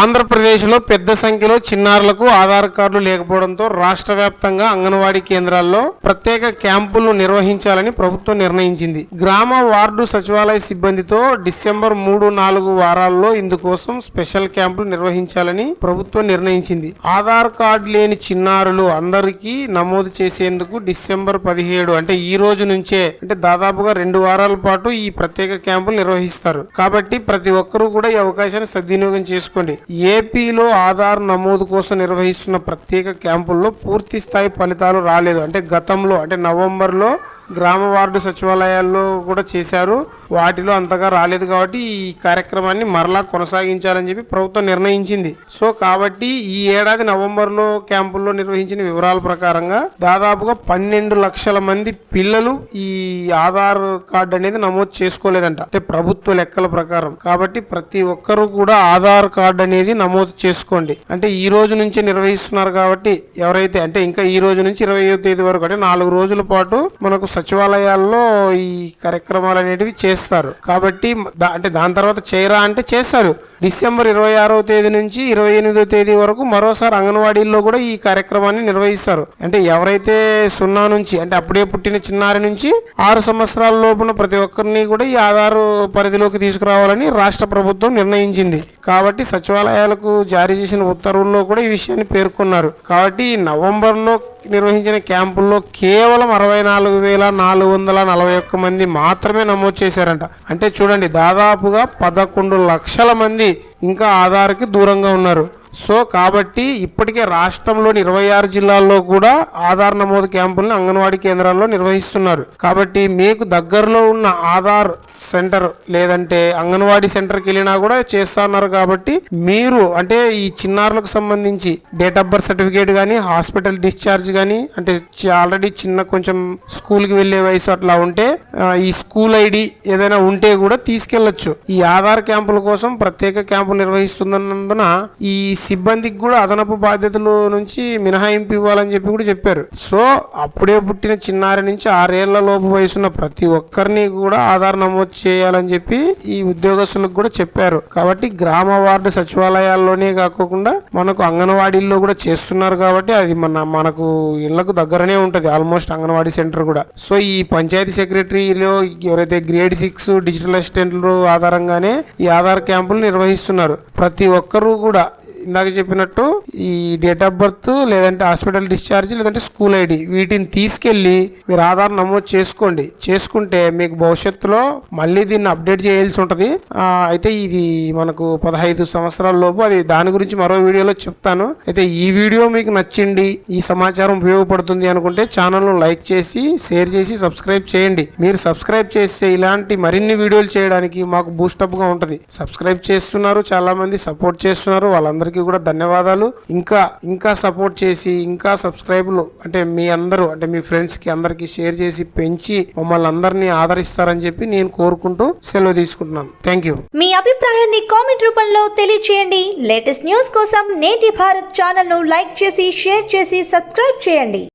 ఆంధ్రప్రదేశ్లో పెద్ద సంఖ్యలో చిన్నారులకు ఆధార్ కార్డులు లేకపోవడంతో రాష్ట్ర వ్యాప్తంగా అంగన్వాడీ కేంద్రాల్లో ప్రత్యేక క్యాంపులను నిర్వహించాలని ప్రభుత్వం నిర్ణయించింది. గ్రామ వార్డు సచివాలయ సిబ్బందితో డిసెంబర్ మూడు నాలుగు వారాల్లో ఇందుకోసం స్పెషల్ క్యాంపులు నిర్వహించాలని ప్రభుత్వం నిర్ణయించింది. ఆధార్ కార్డు లేని చిన్నారులు అందరికీ నమోదు చేసేందుకు డిసెంబర్ పదిహేడు అంటే ఈ రోజు నుంచే అంటే దాదాపుగా రెండు వారాల పాటు ఈ ప్రత్యేక క్యాంపులు నిర్వహిస్తారు. కాబట్టి ప్రతి ఒక్కరూ కూడా ఈ అవకాశాన్ని సద్వినియోగం చేసుకోండి. ఏపీలో ఆధార్ నమోదు కోసం నిర్వహిస్తున్న ప్రత్యేక క్యాంపుల్లో పూర్తి స్థాయి ఫలితాలు రాలేదు. అంటే గతంలో అంటే నవంబర్లో గ్రామ వార్డు సచివాలయాల్లో కూడా చేశారు. వాటిలో అంతగా రాలేదు కాబట్టి ఈ కార్యక్రమాన్ని మరలా కొనసాగించాలని చెప్పి ప్రభుత్వం నిర్ణయించింది. సో కాబట్టి ఈ ఏడాది నవంబర్లో క్యాంపుల్లో నిర్వహించిన వివరాల ప్రకారంగా దాదాపుగా పన్నెండు లక్షల మంది పిల్లలు ఈ ఆధార్ కార్డు అనేది నమోదు చేసుకోలేదంట. అంటే ప్రభుత్వ లెక్కల ప్రకారం. కాబట్టి ప్రతి ఒక్కరూ కూడా ఆధార్ కార్డు అనేది నమోదు చేసుకోండి. అంటే ఈ రోజు నుంచి నిర్వహిస్తున్నారు కాబట్టి ఎవరైతే అంటే ఇంకా ఈ రోజు నుంచి ఇరవై తేదీ వరకు అంటే నాలుగు రోజుల పాటు మనకు సచివాలయాల్లో ఈ కార్యక్రమాలు అనేటివి చేస్తారు. కాబట్టి అంటే దాని తర్వాత చేయరా అంటే చేస్తారు. డిసెంబర్ ఇరవై ఆరవ తేదీ నుంచి ఇరవై ఎనిమిదో తేదీ వరకు మరోసారి అంగన్వాడీల్లో కూడా ఈ కార్యక్రమాన్ని నిర్వహిస్తారు. అంటే ఎవరైతే సున్నా నుంచి అంటే అప్పుడే పుట్టిన చిన్నారి నుంచి ఆరు సంవత్సరాల లోపున ప్రతి ఒక్కరిని కూడా ఈ ఆధార్ పరిధిలోకి తీసుకురావాలని రాష్ట్ర ప్రభుత్వం నిర్ణయించింది. కాబట్టి సచివాలయాలకు జారీ చేసిన ఉత్తర్వుల్లో కూడా ఈ విషయాన్ని పేర్కొన్నారు. కాబట్టి నవంబర్లో నిర్వహించిన క్యాంపుల్లో కేవలం అరవై నాలుగు వేల నాలుగు వందల నలభై ఒక్క మంది మాత్రమే నమోదు చేశారంట. అంటే చూడండి దాదాపుగా పదకొండు లక్షల మంది ఇంకా ఆధార్కి దూరంగా ఉన్నారు. సో కాబట్టి ఇప్పటికే రాష్ట్రంలోని ఇరవై ఆరు జిల్లాల్లో కూడా ఆధార్ నమోదు క్యాంపులను అంగన్వాడీ కేంద్రాల్లో నిర్వహిస్తున్నారు. కాబట్టి మీకు దగ్గరలో ఉన్న ఆధార్ సెంటర్ లేదంటే అంగన్వాడీ సెంటర్కి వెళ్ళినా కూడా చేస్తున్నారు కాబట్టి మీరు అంటే ఈ చిన్నారులకు సంబంధించి డేట్ ఆఫ్ బర్త్ సర్టిఫికేట్ కానీ హాస్పిటల్ డిశ్చార్జ్ కానీ అంటే ఆల్రెడీ చిన్న కొంచెం స్కూల్కి వెళ్ళే వయసు అట్లా ఉంటే ఈ స్కూల్ ఐడి ఏదైనా ఉంటే కూడా తీసుకెళ్ళొచ్చు ఈ ఆధార్ క్యాంపుల కోసం ప్రత్యేక క్యాంపులు నిర్వహిస్తున్నందున ఈ సిబ్బందికి కూడా అదనపు బాధ్యతల నుంచి మినహాయింపు ఇవ్వాలని చెప్పి కూడా చెప్పారు. సో అప్పుడే పుట్టిన చిన్నారి నుంచి ఆరేళ్ళ లోపు వయసున్న ప్రతి ఒక్కరిని కూడా ఆధార్ నమోదు చేయాలని చెప్పి ఈ ఉద్యోగస్తులకు కూడా చెప్పారు. కాబట్టి గ్రామ వార్డు సచివాలయాల్లోనే కాకుండా మనకు అంగన్వాడీల్లో కూడా చేస్తున్నారు కాబట్టి అది మన మనకు ఇళ్ళకు దగ్గరనే ఉంటది. ఆల్మోస్ట్ అంగన్వాడీ సెంటర్ కూడా. సో ఈ పంచాయతీ సెక్రటరీలో ఎవరైతే గ్రేడ్ సిక్స్ డిజిటల్ అసిస్టెంట్లు ఆధారంగానే ఈ ఆధార్ క్యాంపులు నిర్వహిస్తున్నారు. ప్రతి ఒక్కరూ కూడా ఇందాక చెప్పినట్టు ఈ డేట్ ఆఫ్ బర్త్ లేదంటే హాస్పిటల్ డిశ్చార్జ్ లేదంటే స్కూల్ ఐడి వీటిని తీసుకెళ్ళి మీరు ఆధార్ నమోదు చేసుకోండి. చేసుకుంటే మీకు భవిష్యత్తులో మళ్ళీ దీన్ని అప్డేట్ చేయాల్సి ఉంటుంది. అయితే ఇది మనకు పదహైదు సంవత్సరాల లోపు అది దాని గురించి మరో వీడియోలో చెప్తాను. అయితే ఈ వీడియో మీకు నచ్చింది ఈ సమాచారం ఉపయోగపడుతుంది అనుకుంటే ఛానల్ను లైక్ చేసి షేర్ చేసి సబ్స్క్రైబ్ చేయండి. మీరు మీరు సబ్స్క్రైబ్ చేస్తే ఇలాంటి మరిన్ని వీడియోలు చేయడానికి మాకు బూస్టప్గా ఉంటుంది. సబ్స్క్రైబ్ చేస్తున్నారు చాలా మంది సపోర్ట్ చేస్తున్నారు. వాళ్ళందరికీ కూడా ధన్యవాదాలు. ఇంకా ఇంకా సపోర్ట్ చేసి ఇంకా సబ్స్క్రైబ్లు అంటే మీ అందరూ అంటే మీ ఫ్రెండ్స్కి అందరికీ షేర్ చేసి పెంచి మమ్మల్ని అందరినీ ఆదరిస్తారని చెప్పి నేను కోరుకుంటూ సెలవు తీసుకుంటున్నాను. థ్యాంక్ యూ మీ అభిప్రాయాన్ని కామెంట్ రూపంలో తెలియచేయండి. లేటెస్ట్ న్యూస్ కోసం నేటి భారత్ ఛానల్ను లైక్ చేసి షేర్ చేసి సబ్స్క్రైబ్ చేయండి.